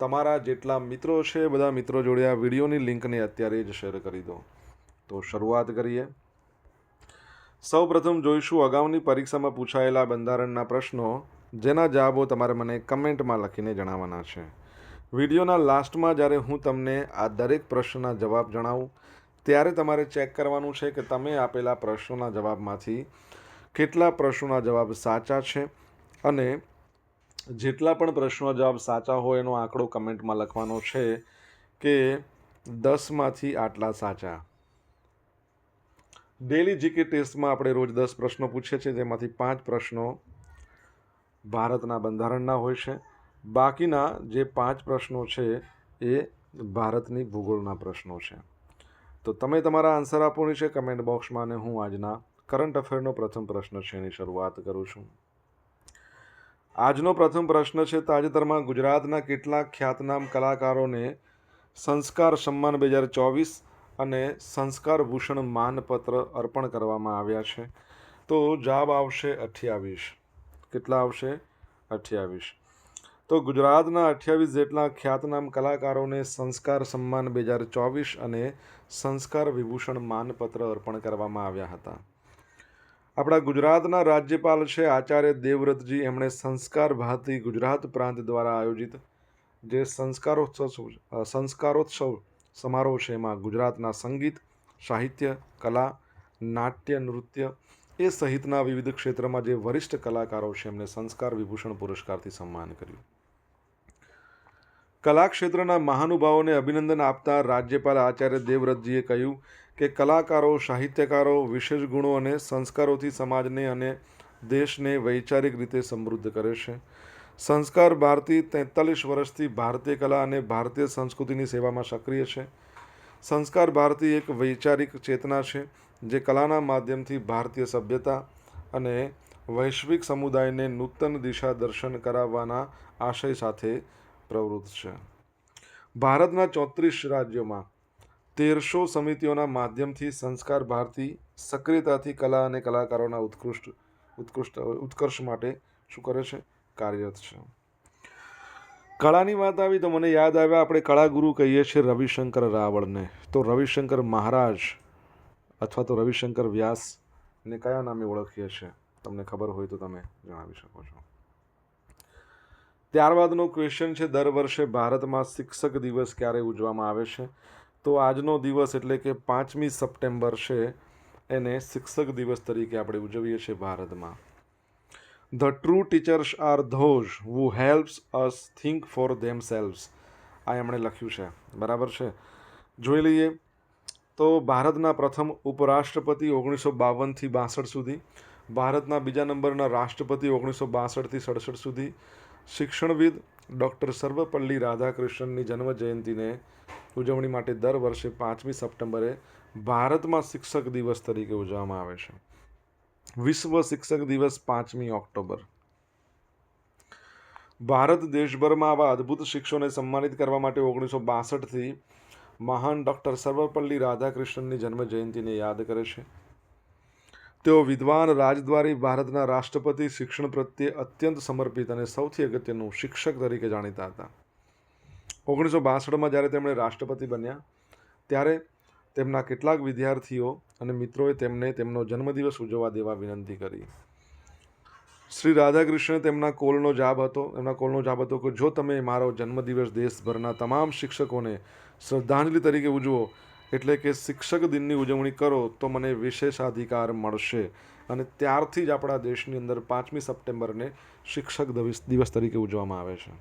તમારા જેટલા મિત્રો છે, બધા મિત્રો જોડે આ વિડીયોની લિંકને અત્યારે જ શેર કરી દો. તો શરૂઆત કરીએ. સૌ પ્રથમ જોઈશું અગાઉની પરીક્ષામાં પૂછાયેલા બંધારણના પ્રશ્નો, જેના જવાબો તમારે મને કમેન્ટમાં લખીને જણાવવાના છે. વિડીયોના લાસ્ટમાં જ્યારે હું તમને આ દરેક પ્રશ્નના જવાબ જણાવું, ત્યારે તમારે ચેક કરવાનું છે કે તમે આપેલા પ્રશ્નોના જવાબમાંથી કેટલા પ્રશ્નોના જવાબ સાચા છે અને જેટલા પણ પ્રશ્નો જવાબ સાચા હોય એનો આંકડો કમેન્ટમાં લખવાનો છે કે દસમાંથી આટલા સાચા. ડેલી જીકે ટેસ્ટમાં આપણે રોજ દસ પ્રશ્નો પૂછીએ છીએ, જેમાંથી પાંચ પ્રશ્નો ભારતના બંધારણના હોય છે. બાકીના જે પાંચ પ્રશ્નો છે એ ભારતની ભૂગોળના પ્રશ્નો છે. તો તમે તમારા આન્સર આપવાની છે કમેન્ટ બોક્સમાં અને હું આજના કરંટ અફેરનો પ્રથમ પ્રશ્ન છે એની શરૂઆત કરું છું. આજનો પ્રથમ પ્રશ્ન છે, તાજેતરમાં ગુજરાતના કેટલાક ખ્યાતનામ કલાકારોને સંસ્કાર સન્માન બે હજાર ચોવીસ અને સંસ્કાર ભૂષણ માનપત્ર અર્પણ કરવામાં આવ્યા છે. તો જવાબ આવશે અઠ્યાવીસ. કેટલા આવશે? અઠ્યાવીસ. તો ગુજરાતના અઠ્યાવીસ જેટલા ખ્યાતનામ કલાકારોને સંસ્કાર સન્માન બે હજાર ચોવીસ અને સંસ્કાર વિભૂષણ માનપત્ર અર્પણ કરવામાં આવ્યા હતા. આપણા ગુજરાતના રાજ્યપાલ છે આચાર્ય દેવવ્રતજી, એમણે સંસ્કાર ભારતી ગુજરાત પ્રાંત દ્વારા આયોજિત જે સંસ્કારોત્સવ સંસ્કારોત્સવ સમારોહ છે એમાં ગુજરાતના સંગીત, સાહિત્ય, કલા, નાટ્ય, નૃત્ય એ સહિતના વિવિધ ક્ષેત્રમાં જે વરિષ્ઠ કલાકારો છે એમને સંસ્કાર વિભૂષણ પુરસ્કારથી સન્માન કર્યું. કલા ક્ષેત્રના મહાનુભાવોને અભિનંદન આપતા રાજ્યપાલ આચાર્ય દેવવ્રતજીએ કહ્યું કે કલાકારો, સાહિત્યકારો, વિશેષ ગુણો અને સંસ્કારોથી સમાજને અને દેશને વૈચારિક રીતે સમૃદ્ધ કરે છે. સંસ્કાર ભારતી તેતાલીસ વર્ષથી ભારતીય કલા અને ભારતીય સંસ્કૃતિની સેવામાં સક્રિય છે. સંસ્કાર ભારતી એક વૈચારિક ચેતના છે, જે કલાના માધ્યમથી ભારતીય સભ્યતા અને વૈશ્વિક સમુદાયને નૂતન દિશા દર્શન કરાવવાના આશય સાથે પ્રવૃત્ત છે. ભારતના ચોત્રીસ રાજ્યોમાં તેરસો સમિતિઓના માધ્યમથી સંસ્કાર ભારતી સક્રિયતાથી કલા અને કલાકારોના ઉત્કૃષ્ટ ઉત્કૃષ્ટ, ઉત્કર્ષ માટે શું કરે છે? કાર્યરત છે. કળાની વાત આવી તો મને યાદ આવ્યા, આપણે કળાગુરુ કહીએ છીએ રવિશંકર રાવળને. તો રવિશંકર મહારાજ અથવા તો રવિશંકર વ્યાસને કયા નામે ઓળખીએ છીએ? તમને ખબર હોય તો તમે જણાવી શકો છો. ત્યારબાદનો ક્વેશ્ચન છે, દર વર્ષે ભારતમાં શિક્ષક દિવસ ક્યારે ઉજવવામાં આવે છે? તો આજનો દિવસ એટલે કે પાંચમી સપ્ટેમ્બર છે, એને શિક્ષક દિવસ તરીકે આપણે ઉજવીએ છીએ ભારતમાં. The true teachers are those who helps us think for themselves આ એમણે લખ્યું છે. બરાબર છે? જોઈ લઈએ. તો ભારતના પ્રથમ ઉપરાષ્ટ્રપતિ ઓગણીસો બાવનથી બાસઠ સુધી, ભારતના બીજા નંબરના રાષ્ટ્રપતિ ઓગણીસો બાસઠથી સડસઠ સુધી, શિક્ષણવિદ ડૉક્ટર સર્વપલ્લી રાધાકૃષ્ણનની જન્મ જયંતિને ઉજવણી માટે દર વર્ષે પાંચમી સપ્ટેમ્બરે ભારતમાં શિક્ષક દિવસ તરીકે ઉજવવામાં આવે છે. વિશ્વ શિક્ષક દિવસ પાંચમી ઓક્ટોબર. ભારત દેશભરમાં આવા અદ્ભુત શિક્ષકોને સન્માનિત કરવા માટે ઓગણીસો બાસઠથી મહાન ડૉક્ટર સર્વપલ્લી રાધાકૃષ્ણનની જન્મ જયંતિને યાદ કરે છે. તેઓ વિદ્વાન રાજદ્વારી ભારતના રાષ્ટ્રપતિ શિક્ષણ પ્રત્યે અત્યંત સમર્પિત અને સૌથી અગત્યનું શિક્ષક તરીકે જાણીતા હતા. ઓગણીસો બાસઠમાં જ્યારે તેમણે રાષ્ટ્રપતિ બન્યા, ત્યારે તેમના કેટલાક વિદ્યાર્થીઓ અને મિત્રોએ તેમને તેમનો જન્મદિવસ ઉજવવા દેવા વિનંતી કરી. શ્રી રાધાકૃષ્ણ તેમના કોલનો જાબ હતો એમના કોલનો જાબ હતો કે, જો તમે મારો જન્મદિવસ દેશભરના તમામ શિક્ષકોને શ્રદ્ધાંજલિ તરીકે ઉજવો, એટલે કે શિક્ષક દિનની ઉજવણી કરો, તો મને વિશેષાધિકાર મળશે. અને ત્યારથી જ આપણા દેશની અંદર પાંચમી સપ્ટેમ્બરને શિક્ષક દિવસ તરીકે ઉજવવામાં આવે છે.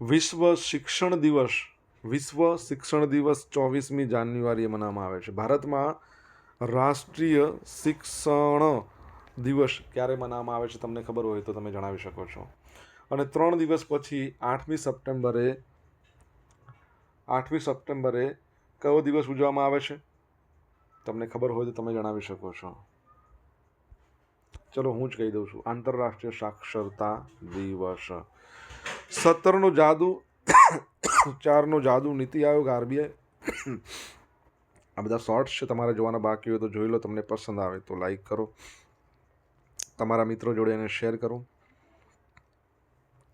વિશ્વ શિક્ષણ દિવસ, વિશ્વ શિક્ષણ દિવસ ચોવીસમી જાન્યુઆરીએ મનાવવામાં આવે છે. ભારતમાં રાષ્ટ્રીય શિક્ષણ દિવસ ક્યારે મનાવવામાં આવે છે તમને ખબર હોય તો તમે જણાવી શકો છો. અને ત્રણ દિવસ પછી આઠમી સપ્ટેમ્બરે આઠમી સપ્ટેમ્બરે કયો દિવસ ઉજવવામાં આવે છે? તમને ખબર હોય તો તમે જણાવી શકો છો. ચલો હું જ કહી દઉં છું. આંતરરાષ્ટ્રીય સાક્ષરતા દિવસ. સત્તરનો જાદુ, ચારનો જાદુ નીતિ આયોગ, આરબીઆઈ. આ બધા શોર્ટ્સ છે, તમારે જોવાના બાકી હોય તો જોઈ લો, તમને પસંદ આવે તો લાઈક કરો. તમારા મિત્રો જોડે એને શેર કરો.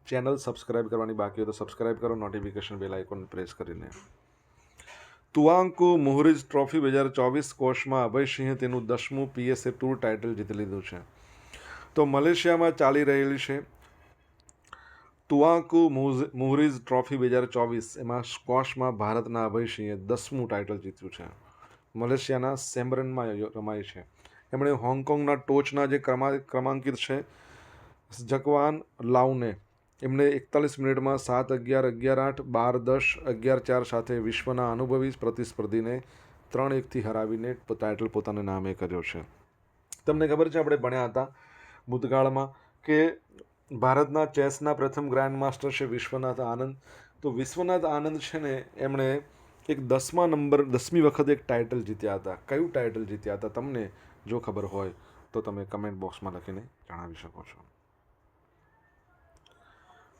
ચેનલ સબસ્ક્રાઇબ કરવાની બાકી હોય તો સબસ્ક્રાઇબ કરો નોટિફિકેશન બેલ આઇકોન પ્રેસ કરીને. તુઆંકુ મોહરીજ ટ્રોફી બે હજાર ચોવીસ કોષમાં અભયસિંહે તેનું દસમું પીએસએ ટૂર ટાઇટલ જીતી લીધું છે. તો મલેશિયામાં ચાલી રહેલી છે. તુઆંકુ મોહરીજ ટ્રોફી બે હજાર ચોવીસ, એમાં સ્કોશમાં ભારતના અભયસિંહે દસમું ટાઇટલ જીત્યું છે. મલેશિયાના સેમરનમાં રમાય છે. એમણે હોંગકોંગના ટોચના જે ક્રમા, ક્રમાંકિત છે, જકવાન લાઉને એમણે એકતાલીસ મિનિટમાં સાત અગિયાર અગિયાર આઠ, બાર દસ, અગિયાર ચાર સાથે વિશ્વના અનુભવી પ્રતિસ્પર્ધીને ત્રણ એકથી હરાવીને ટાઇટલ પોતાને નામે કર્યો છે. તમને ખબર છે, આપણે ભણ્યા હતા ભૂતકાળમાં કે ભારતના ચેસના પ્રથમ ગ્રાન્ડ માસ્ટર છે વિશ્વનાથ આનંદ. તો વિશ્વનાથ આનંદ છે ને, એમણે એક દસમા નંબર, દસમી વખત એક ટાઇટલ જીત્યા હતા. કયું ટાઇટલ જીત્યા હતા તમને જો ખબર હોય, તો તમે કમેન્ટ બોક્સમાં લખીને જણાવી શકો છો.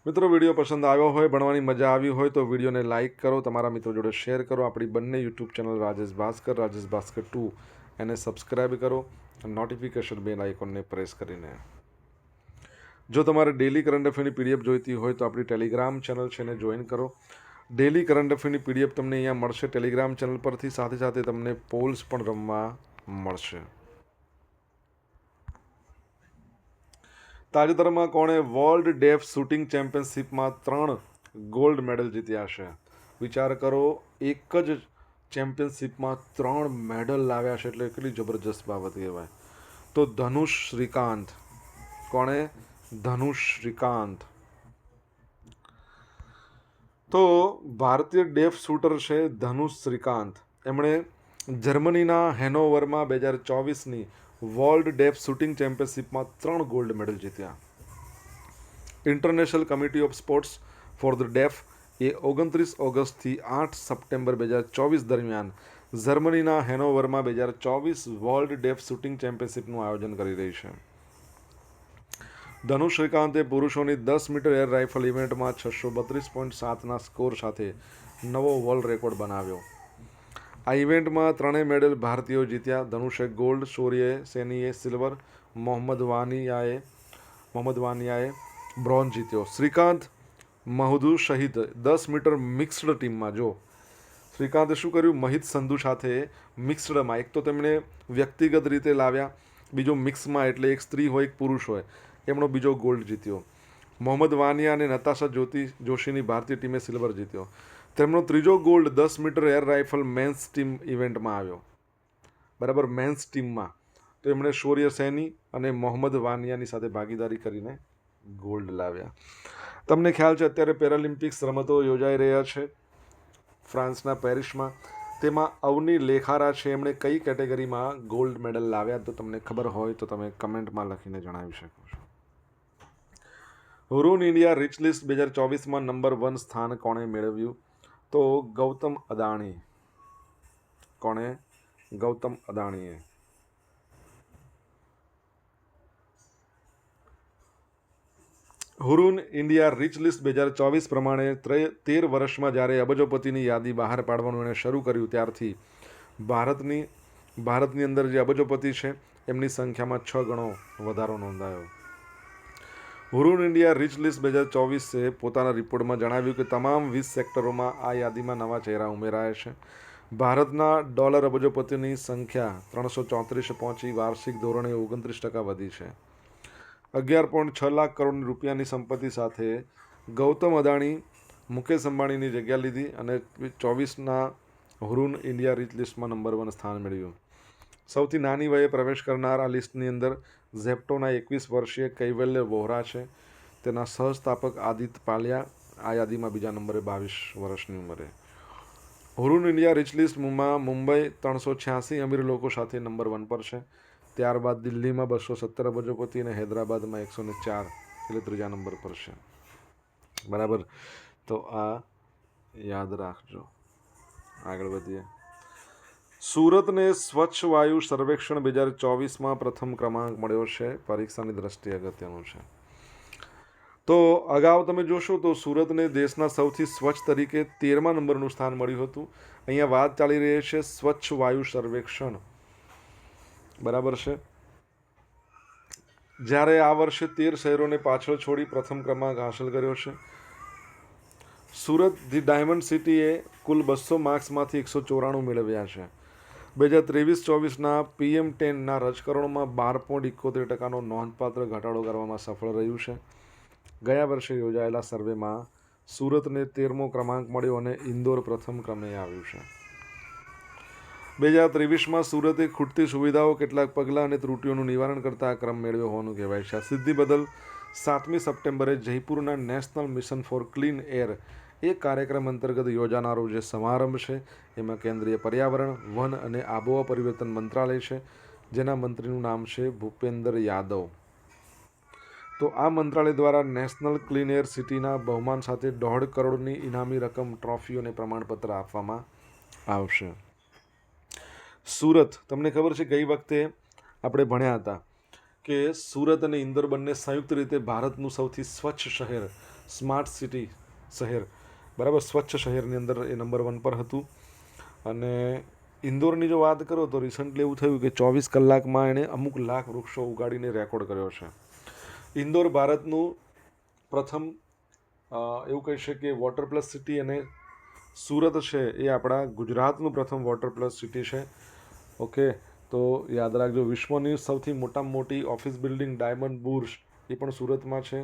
મિત્રો, વીડિયો પસંદ આવ્યો હોય, ભણવાની મજા આવી હોય, તો વિડીયોને લાઇક કરો, તમારા મિત્રો જોડે શેર કરો. આપણી બંને YouTube channel Rajesh Bhaskar Rajesh Bhaskar two. એને સબસ્ક્રાઈબ કરો નોટિફિકેશન બેલ આઇકોનને પ્રેસ કરીને જો તમારે ડેલી કરંટ અફેરની પીડીએફ જોઈતી હોય તો આપણી ટેલિગ્રામ ચેનલ છે એને જોઈન કરો. ડેલી કરંટ અફેરની પીડીએફ તમને અહીંયા મળશે. ટેલિગ્રામ ચેનલ પરથી સાથે સાથે તમને પોલ્સ પણ રમવા મળશે. તાજેતરમાં કોણે વર્લ્ડ ડેફ શૂટિંગ ચેમ્પિયનશિપમાં ત્રણ ગોલ્ડ મેડલ જીત્યા છે. વિચાર કરો, એક જ ચેમ્પિયનશિપમાં ત્રણ મેડલ લાવ્યા છે. એટલે કેટલી જબરજસ્ત બાબત કહેવાય. તો ધનુષ શ્રીકાંત કોણે ધનુષ શ્રીકાંત. તો ભારતીય ડેફ શૂટર છે ધનુષ શ્રીકાંત. એમણે જર્મનીના હેનોવરમાં બે હજાર ચોવીસની વર્લ્ડ ડેફ શૂટિંગ ચેમ્પિયનશિપમાં ત્રણ ગોલ્ડ મેડલ જીત્યા. International committee of sports for the deaf એ ઓગણત્રીસ ઓગસ્ટથી આઠ સપ્ટેમ્બર બે હજાર ચોવીસ દરમિયાન જર્મનીના હેનોવરમાં બે હજાર ચોવીસ વર્લ્ડ ડેફ શૂટિંગ ચેમ્પિયનશિપનું આયોજન કરી રહી છે. ધનુષ શ્રીકાંતે પુરુષોની દસ મીટર એર રાઇફલ ઇવેન્ટમાં છસો બત્રીસ પોઈન્ટ સાતના સ્કોર સાથે નવો વર્લ્ડ રેકોર્ડ બનાવ્યો. આ ઇવેન્ટમાં ત્રણેય મેડલ ભારતીયો જીત્યા. ધનુષે ગોલ્ડ સૂર્યએ સેનીએ સિલ્વર મોહમ્મદ વાનિયાએ મોહમ્મદ વાનિયાએ બ્રોન્ઝ જીત્યો. શ્રીકાંત મહુદુ સહિત દસ મીટર મિક્સડ ટીમમાં જો, શ્રીકાંતે શું કર્યું? મહિત સંધુ સાથે મિક્સડમાં એક તો તેમણે વ્યક્તિગત રીતે લાવ્યા. બીજો મિક્સમાં એટલે એક સ્ત્રી હોય, એક પુરુષ હોય. એમનો બીજો ગોલ્ડ જીત્યો. મોહમ્મદ વાનિયા અને નતાશા જ્યોતિ જોશીની ભારતીય ટીમે સિલ્વર જીત્યો. તેમનો ત્રીજો ગોલ્ડ દસ meter air rifle men's team ઇવેન્ટમાં આવ્યો. બરાબર મેન્સ ટીમમાં તો એમણે શૌર્ય સૈની અને મોહમ્મદ વાનિયાની સાથે ભાગીદારી કરીને ગોલ્ડ લાવ્યા. તમને ખ્યાલ છે, અત્યારે પેરાલિમ્પિક્સ રમતો યોજાઈ રહ્યા છે ફ્રાન્સના પેરિસમાં. તેમાં અવની લેખારા છે, એમણે કઈ કેટેગરીમાં ગોલ્ડ મેડલ લાવ્યા, તો તમને ખબર હોય તો તમે કમેન્ટમાં લખીને જણાવી શકો છો. હુરુન ઇન્ડિયા રિચ લિસ્ટ બે હજાર ચોવીસમાં નંબર વન સ્થાન કોણે મેળવ્યું? તો ગૌતમ અદાણી. કોણે? ગૌતમ અદાણીએ. હુરુન ઇન્ડિયા રિચ લિસ્ટ બે હજાર ચોવીસ પ્રમાણે તેર વર્ષમાં જ્યારે અબજોપતિની યાદી બહાર પાડવાનું એણે શરૂ કર્યું, ત્યારથી ભારતની ભારતની અંદર જે અબજોપતિ છે, એમની સંખ્યામાં છ ગણો વધારો નોંધાયો. હુરુન ઇન્ડિયા રિચ લિસ્ટ બે હજાર ચોવીસે પોતાના રિપોર્ટમાં જણાવ્યું કે તમામ વીસ સેક્ટરોમાં આ યાદીમાં નવા ચહેરા ઉમેરાયા છે. ભારતના ડોલર અબજોપતિની સંખ્યા ત્રણસો ચોત્રીસ પહોંચી, વાર્ષિક ધોરણે ઓગણત્રીસ ટકા વધી છે. અગિયાર પોઈન્ટ છ લાખ કરોડ રૂપિયાની સંપત્તિ સાથે ગૌતમ અદાણી, મુકેશ અંબાણીની જગ્યા લીધી અને ચોવીસના હુરુન ઇન્ડિયા રીચ લિસ્ટમાં નંબર વન સ્થાન મેળવ્યું. સૌથી નાની વયે પ્રવેશ કરનાર આ લિસ્ટની અંદર ઝેપ્ટોના એકવીસ વર્ષીય કૈવલ્ય વોહરા છે. તેના સહસ્થાપક આદિત્ય પાલિયા આ યાદીમાં બીજા નંબરે બાવીસ વર્ષની ઉંમરે. હુરુન ઇન્ડિયા રીચ લિસ્ટમાં મુંબઈ ત્રણસો છ્યાસી અમીર લોકો સાથે નંબર વન પર છે. ત્યારબાદ દિલ્હીમાં બસો સત્તર અબજોપતિ અને હૈદરાબાદમાં એકસો ને ચાર એટલે ત્રીજા નંબર પર છે. બરાબર? તો આ યાદ રાખજો. આગળ વધીએ. સુરતને સ્વચ્છ વાયુ સર્વેક્ષણ બે હજાર ચોવીસમાં પ્રથમ ક્રમાંક મળ્યો છે. પરીક્ષાની દ્રષ્ટિએ અગત્યનું છે. તો અગાઉ તમે જોશો તો સુરતને દેશના સૌથી સ્વચ્છ તરીકે તેરમા નંબરનું સ્થાન મળ્યું હતું. અહીંયા વાત ચાલી રહી છે સ્વચ્છ વાયુ સર્વેક્ષણ. બરાબર છે? જ્યારે આ વર્ષે તેર શહેરોને પાછળ છોડી પ્રથમ ક્રમાંક હાંસલ કર્યો છે. સુરત ધી ડાયમંડ સિટીએ કુલ બસો માર્ક્સમાંથી એકસો ચોરાણું મેળવ્યા છે. બે હજાર ત્રેવીસ, ચોવીસના પીએમ ટેનના રજકરણોમાં બાર પોઈન્ટ ઇકોતેર ટકાનો નોંધપાત્ર ઘટાડો કરવામાં સફળ રહ્યું છે. ગયા વર્ષે યોજાયેલા સર્વેમાં સુરતને તેરમો ક્રમાંક મળ્યો અને ઇન્દોર પ્રથમ ક્રમે આવ્યું છે. બે હજાર ત્રેવીસમાં સુરતે ખૂટતી સુવિધાઓ, કેટલાક પગલાં અને ત્રુટીઓનું નિવારણ કરતા આ ક્રમ મેળવ્યો હોવાનું કહેવાય છે. સિદ્ધિ બદલ સાતમી સપ્ટેમ્બરે જયપુરના national mission for clean air એ કાર્યક્રમ અંતર્ગત યોજાનારો જે સમારંભ છે, એમાં કેન્દ્રીય પર્યાવરણ, વન અને આબોહવા પરિવર્તન મંત્રાલય છે, જેના મંત્રીનું નામ છે ભૂપેન્દ્ર યાદવ. તો આ મંત્રાલય દ્વારા નેશનલ ક્લીન એર સિટીના બહુમાન સાથે દોઢ કરોડની ઇનામી રકમ ટ્રોફીઓ અને પ્રમાણપત્ર આપવામાં આવશે. સુરત, તમને ખબર છે ગઈ વખતે આપણે ભણ્યા હતા કે સુરત અને ઇન્દોર બંને સંયુક્ત રીતે ભારતનું સૌથી સ્વચ્છ શહેર, સ્માર્ટ સિટી શહેર બરાબર, સ્વચ્છ શહેરની અંદર એ નંબર વન પર હતું. અને ઇન્દોરની જો વાત કરો તો રિસન્ટલી એવું થયું કે ચોવીસ કલાકમાં એણે અમુક લાખ વૃક્ષો ઉગાડીને રેકોર્ડ કર્યો છે. ઇન્દોર ભારતનું પ્રથમ એવું કહી શકીએ વોટર પ્લસ સિટી અને સુરત છે એ આપણા ગુજરાતનું પ્રથમ વોટર પ્લસ સિટી છે. ઓકે, તો યાદ રાખજો વિશ્વની સૌથી મોટામાં મોટી ઓફિસ બિલ્ડિંગ ડાયમંડ બુર્સ એ પણ સુરતમાં છે.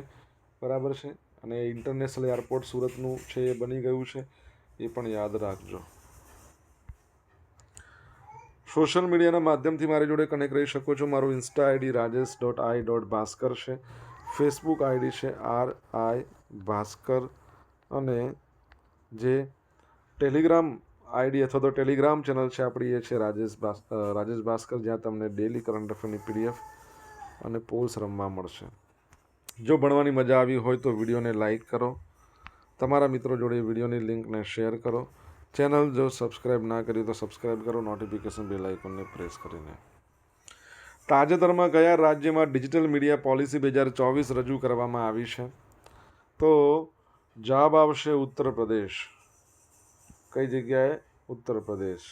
બરાબર છે? અને ઇન્ટરનેશનલ એરપોર્ટ સુરતનું છે, એ બની ગયું છે, એ પણ યાદ રાખજો. સોશિયલ મીડિયાના માધ્યમથી મારી જોડે કનેક્ટ રહી શકો છો. મારું insta ID Rajesh dot I dot Bhaskar છે. ફેસબુક આઈડી છે આર આઈ ભાસ્કર અને જે ટેલિગ્રામ આઈડી અથવા તો ટેલિગ્રામ ચેનલ છે, આપણી એ છે રાજેશ ભાસ રાજેશ ભાસ્કર. જ્યાં તમને ડેલી કરંટ અફેરની પીડીએફ અને પોલ્સ રમવા મળશે. જો ભણવાની મજા આવી હોય તો વિડીયોને લાઇક કરો. તમારા મિત્રો જોડે વિડીયોની લિંકને શેર કરો. ચેનલ જો સબસ્ક્રાઈબ ના કરી તો સબસ્ક્રાઈબ કરો, નોટિફિકેશન બેલ આઇકોનને પ્રેસ કરીને. તાજેતરમાં કયા રાજ્યમાં ડિજિટલ મીડિયા પોલિસી બે હજાર ચોવીસ રજૂ કરવામાં આવી છે? તો જવાબ આવશે ઉત્તર પ્રદેશ. કઈ જગ્યાએ? ઉત્તર પ્રદેશ.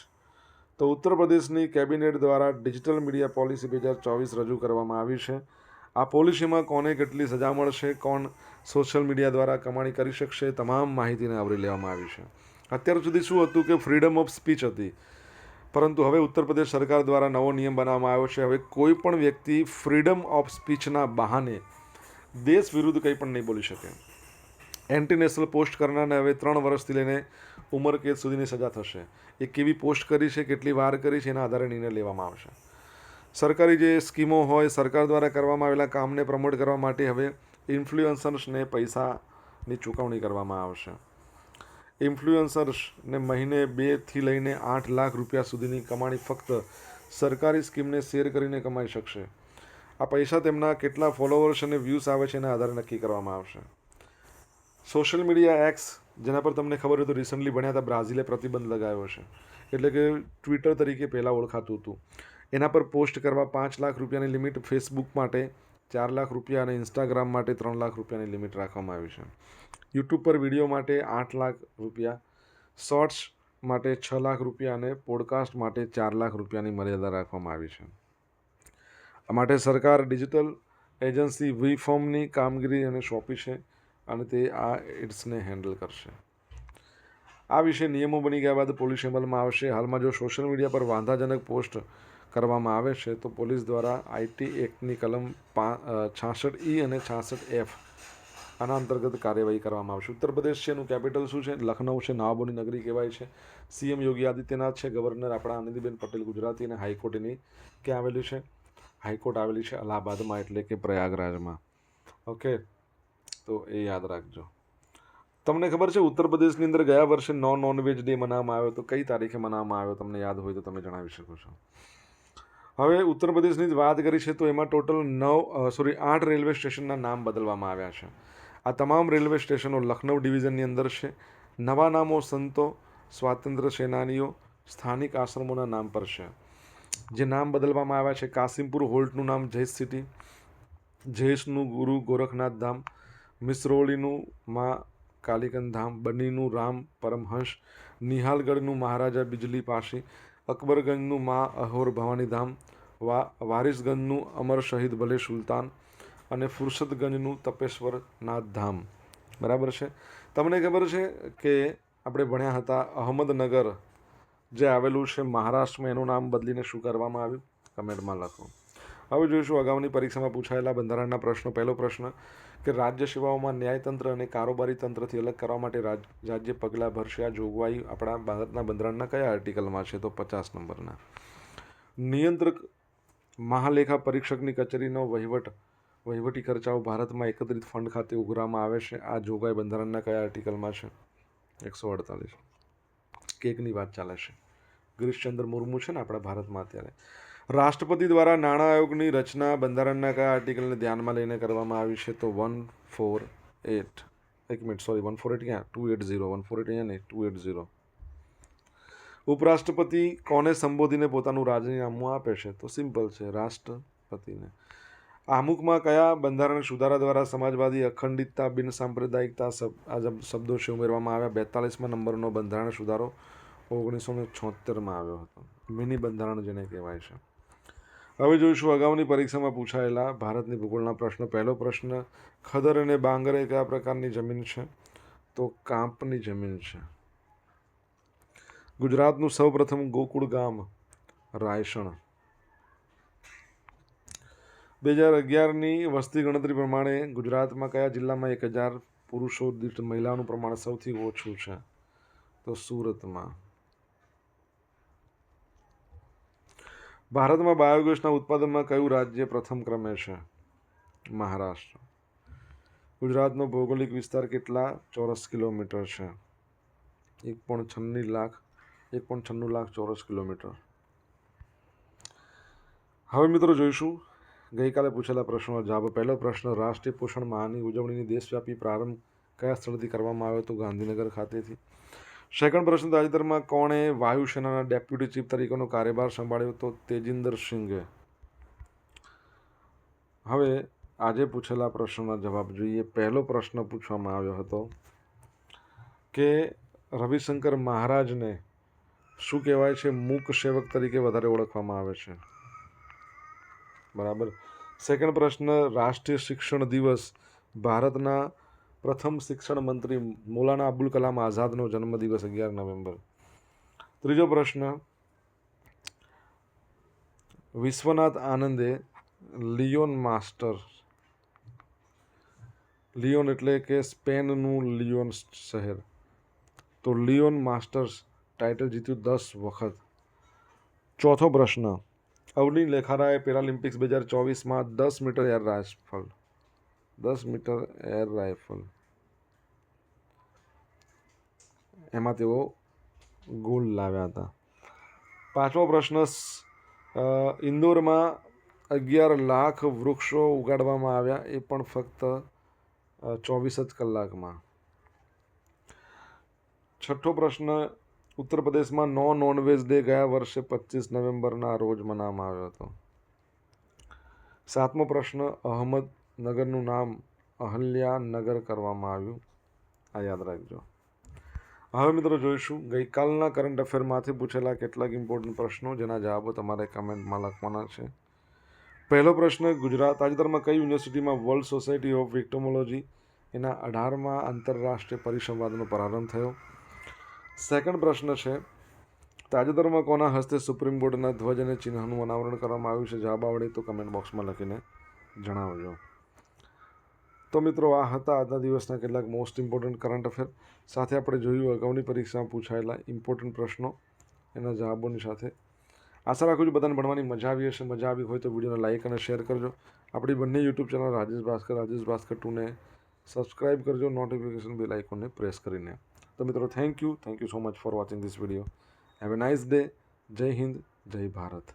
તો ઉત્તર પ્રદેશની કેબિનેટ દ્વારા ડિજિટલ મીડિયા પોલિસી બે હજાર ચોવીસ રજૂ કરવામાં આવી છે. આ પોલિસીમાં કોને કેટલી સજા મળશે, કોણ સોશિયલ મીડિયા દ્વારા કમાણી કરી શકશે, તમામ માહિતીને આવરી લેવામાં આવી છે. અત્યાર સુધી શું હતું કે ફ્રીડમ ઓફ સ્પીચ હતી. પરંતુ હવે ઉત્તર પ્રદેશ સરકાર દ્વારા નવો નિયમ બનાવવામાં આવ્યો છે. હવે કોઈ પણ વ્યક્તિ ફ્રીડમ ઓફ સ્પીચના બહાને દેશ વિરુદ્ધ કંઈ પણ નહીં બોલી શકે. એન્ટી નેશનલ પોસ્ટ કરનારને હવે ત્રણ વર્ષથી લઈને ઉંમર કેદ સુધીની સજા થશે. એ કેવી પોસ્ટ કરી છે, કેટલી વાર કરી છે, એના આધારે નિર્ણય લેવામાં આવશે. સરકારી જે સ્કીમો હોય, સરકાર દ્વારા કરવામાં આવેલા કામને પ્રમોટ કરવા માટે હવે ઇન્ફ્લુએન્સર્સને પૈસાની ચૂકવણી કરવામાં આવશે. ઇન્ફ્લુએન્સર્સને મહિને બેથી લઈને આઠ લાખ રૂપિયા સુધીની કમાણી ફક્ત સરકારી સ્કીમને શેર કરીને કમાઈ શકશે. આ પૈસા તેમના કેટલા ફોલોવર્સ અને વ્યૂઝ આવે છે એના આધારે નક્કી કરવામાં આવશે. સોશિયલ મીડિયા એક્સ, જેના પર તમને ખબર હોય તો રિસન્ટલી ભણ્યા હતા, બ્રાઝિલે પ્રતિબંધ લગાવ્યો છે. એટલે કે ટ્વિટર તરીકે પહેલાં ઓળખાતું હતું. એના પર પોસ્ટ કરવા પાંચ લાખ રૂપિયાની લિમિટ ફેસબુક માટે, ચાર લાખ રૂપિયા અને ઇન્સ્ટાગ્રામ માટે ત્રણ લાખ રૂપિયાની લિમિટ રાખવામાં આવી છે. યુટ્યુબ પર વીડિયો માટે આઠ લાખ રૂપિયા, શોર્ટ્સ માટે છ લાખ રૂપિયા અને પોડકાસ્ટ માટે ચાર લાખ રૂપિયાની મર્યાદા રાખવામાં આવી છે. આ માટે સરકાર ડિજિટલ એજન્સી વી ફોર્મની કામગીરી અને સોંપી છે અને તે આ એડ્સને હેન્ડલ કરશે. આ વિશે નિયમો બની ગયા બાદ પોલીસ અમલમાં આવશે. હાલમાં જો સોશિયલ મીડિયા પર વાંધાજનક પોસ્ટ કરવામાં આવે છે, તો પોલીસ દ્વારા આઈટી એક્ટની કલમ છાસઠ ઈ અને છાસઠ એફ આના અંતર્ગત કાર્યવાહી કરવામાં આવશે. ઉત્તર પ્રદેશ છે એનું કેપિટલ શું છે? લખનઉ છે, નવાબોની નગરી કહેવાય છે. સીએમ યોગી આદિત્યનાથ છે, ગવર્નર આપણા આનંદીબેન પટેલ ગુજરાતી અને હાઈકોર્ટની ક્યાં આવેલી છે? હાઈકોર્ટ આવેલી છે અલ્હાબાદમાં, એટલે કે પ્રયાગરાજમાં. ઓકે, તો એ યાદ રાખજો. તમને ખબર છે, ઉત્તર પ્રદેશની અંદર ગયા વર્ષે નોન નોનવેજ ડે મનાવવામાં આવ્યો તો કઈ તારીખે મનાવવામાં આવ્યો? તમને યાદ હોય તો તમે જણાવી શકો છો. હવે ઉત્તર પ્રદેશની જ વાત કરી છે તો એમાં ટોટલ નવ સોરી આઠ રેલવે સ્ટેશનના નામ બદલવામાં આવ્યા છે. આ તમામ રેલવે સ્ટેશનો લખનઉ ડિવિઝનની અંદર છે. નવા નામો સંતો સ્વાતંત્ર્ય સેનાનીઓ, સ્થાનિક આશ્રમોના નામ પર છે. જે નામ બદલવામાં આવ્યા છે કાસિમપુર હોલ્ટનું નામ જૈશ સિટી જૈશનું ગુરુ ગોરખનાથ ધામ મિસરોળીનું મા કાલિકન ધામ, બનીનું રામ પરમહંસ, નિહાલગઢનું મહારાજા બિજલી પાશી, અકબરગંજનું મા અહોર ભવાની ધામ વા વારિસગંજનું અમર શહીદ ભલે સુલતાન અને ફુરસદગંજનું તપેશ્વર ધામ. બરાબર છે? તમને ખબર છે કે આપણે ભણ્યા હતા અહમદનગર, જે આવેલું છે મહારાષ્ટ્રમાં, એનું નામ બદલીને શું કરવામાં આવ્યું? કમેન્ટમાં લખો. હવે જોઈશું અગાઉની પરીક્ષામાં પૂછાયેલા બંધારણના પ્રશ્નો. પહેલો પ્રશ્ન, કે રાજ્ય સેવાઓમાં ન્યાયતંત્ર અને કારોબારી તંત્રથી અલગ કરવા માટે રાજ, રાજ્ય પગલાં ભરશે આ જોગવાઈ આપણા ભારતના બંધારણના કયા આર્ટિકલમાં છે? તો પચાસ નંબરના. નિયંત્રક મહાલેખા પરીક્ષકની કચેરીનો વહીવટ, વહીવટી ખર્ચાઓ ભારતમાં એકત્રિત ફંડ ખાતે ઉઘરાવવામાં આવે છે. આ જોગવાઈ બંધારણના કયા આર્ટિકલમાં છે? એકસો અડતાલીસ. કેકની વાત ચાલે છે. ગિરીશચંદ્ર મુર્મુ છે ને આપણા ભારતમાં અત્યારે. રાષ્ટ્રપતિ દ્વારા નાણાં આયોગની રચના બંધારણના કયા આર્ટિકલને ધ્યાનમાં લઈને કરવામાં આવી છે? તો વન ફોર એટ, એક minute, sorry, one four eight ક્યાં? Two eight zero, one four eight અહીંયા નહીં, ટુ એટ ઝીરો. ઉપરાષ્ટ્રપતિ કોને સંબોધીને પોતાનું રાજીનામું આપે છે? તો સિમ્પલ છે, રાષ્ટ્રપતિને. આમુકમાં કયા બંધારણ સુધારા દ્વારા સમાજવાદી અખંડિતતા બિન સાંપ્રદાયિકતા આ શબ્દો છે ઉમેરવામાં આવ્યા? બેતાલીસમાં નંબરનો બંધારણ સુધારો ઓગણીસો ને છોતેરમાં આવ્યો હતો. મિની બંધારણ જેને કહેવાય છે. હવે જોઈશું અગાઉની પરીક્ષામાં પૂછાયેલા ભારતની ભૂગોળના પ્રશ્નો. પહેલો પ્રશ્ન, ખદર અને બાંગર એ કયા પ્રકારની જમીન છે? તો કાંપની જમીન છે. ગુજરાતનું સૌપ્રથમ ગોકુળ ગામ, રાયસણ. બે હજાર અગિયારની વસ્તી ગણતરી પ્રમાણે ગુજરાતમાં કયા જિલ્લામાં એક હજાર પુરુષો દીઠ મહિલાનું પ્રમાણ સૌથી ઓછું છે? તો સુરતમાં. ભારતમાં બાયોગેસના ઉત્પાદનમાં કયું રાજ્ય પ્રથમ ક્રમે છે? મહારાષ્ટ્ર. ગુજરાતનો ભૌગોલિક વિસ્તાર કેટલા ચોરસ કિલોમીટર છે? એક પોઈન્ટ છન્ની લાખ એક પોઈન્ટ છન્નું લાખ ચોરસ કિલોમીટર. હવે મિત્રો જોઈશું, ગઈકાલે પૂછેલા પ્રશ્નનો જવાબ. પહેલો પ્રશ્ન, રાષ્ટ્રીય પોષણ માહની ઉજવણીની દેશવ્યાપી પ્રારંભ કયા સ્થળથી કરવામાં આવ્યો તો ગાંધીનગર ખાતેથી? સેકન્ડ પ્રશ્ન, તાજેતરમાં કોણે વાયુસેનાના ડેપ્યુટી ચીફ તરીકેનો કાર્યભાર સંભાળ્યો તો તેજિંદર સિંઘે. હવે આજે પૂછેલા પ્રશ્નના જવાબ જોઈએ. પહેલો પ્રશ્ન પૂછવામાં આવ્યો હતો કે રવિશંકર મહારાજને શું કહેવાય છે? મૂક સેવક તરીકે વધારે ઓળખવામાં આવે છે. બરાબર? સેકન્ડ પ્રશ્ન, રાષ્ટ્રીય શિક્ષણ દિવસ. ભારતના પ્રથમ શિક્ષણ મંત્રી મૌલાના અબ્દુલ કલામ આઝાદનો જન્મદિવસ અગિયાર નવેમ્બર. ત્રીજો પ્રશ્ન, વિશ્વનાથ આનંદે લિયોન માસ્ટર, લિયોન એટલે કે સ્પેનનું લિયોન શહેર. તો લિયોન માસ્ટર્સ ટાઇટલ જીત્યું દસ વખત. ચોથો પ્રશ્ન, અવની લેખારાએ પેરાલિમ્પિક્સ બે હજાર ચોવીસમાં દસ મીટર એર રાઇફલ, દસ મીટર એર રાઇફલ. એમાં તેઓ ગોલ્ડ લાવ્યા હતા. પાંચમો પ્રશ્ન ઇન્દોરમાં અગિયાર લાખ વૃક્ષો ઉગાડવામાં આવ્યા, એ પણ ફક્ત ચોવીસ જ કલાકમાં. છઠ્ઠો પ્રશ્ન ઉત્તર પ્રદેશમાં નો નોનવેજ ડે ગયા વર્ષે પચીસ નવેમ્બરના રોજ મનાવવામાં આવ્યો હતો. સાતમો પ્રશ્ન, અહમદનગરનું નામ અહલ્યાનગર કરવામાં આવ્યું. આ યાદ રાખજો. હવે મિત્રો જોઈશું, ગઈકાલના કરંટ અફેરમાંથી પૂછેલા કેટલાક ઇમ્પોર્ટન્ટ પ્રશ્નો, જેના જવાબો તમારે કમેન્ટમાં લખવાના છે. પહેલો પ્રશ્ન, ગુજરાત તાજેતરમાં કઈ યુનિવર્સિટીમાં વર્લ્ડ સોસાયટી ઓફ વિક્ટોમોલોજી એના અઢારમાં આંતરરાષ્ટ્રીય પરિસંવાદનો પ્રારંભ થયો? સેકન્ડ પ્રશ્ન છે, તાજેતરમાં કોના હસ્તે સુપ્રીમ કોર્ટના ધ્વજ અને ચિહ્નનું અનાવરણ કરવામાં આવ્યું છે? જવાબ આવડે તો કમેન્ટ બોક્સમાં લખીને જણાવજો. તો મિત્રો, આ હતા આજના દિવસના કેટલાક મોસ્ટ ઇમ્પોર્ટન્ટ કરંટ અફેર સાથે આપણે જોયું, અગાઉની પરીક્ષામાં પૂછાયેલા ઇમ્પોર્ટન્ટ પ્રશ્નો. એના જવાબોની સાથે આશા રાખું છું બધાને ભણવાની મજા આવી હશે. મજા આવી હોય તો વિડીયોને લાઇક અને શેર કરજો. આપણી બંને યુટ્યુબ ચેનલ રાજેશ ભાસ્કર રાજેશ ભાસ્કર ટુને સબસ્ક્રાઇબ કરજો. નોટિફિકેશન બેલ આઇકોનને પ્રેસ કરીને. તો મિત્રો thank you thank you so much for watching this video have a nice day જય હિન્દ જય ભારત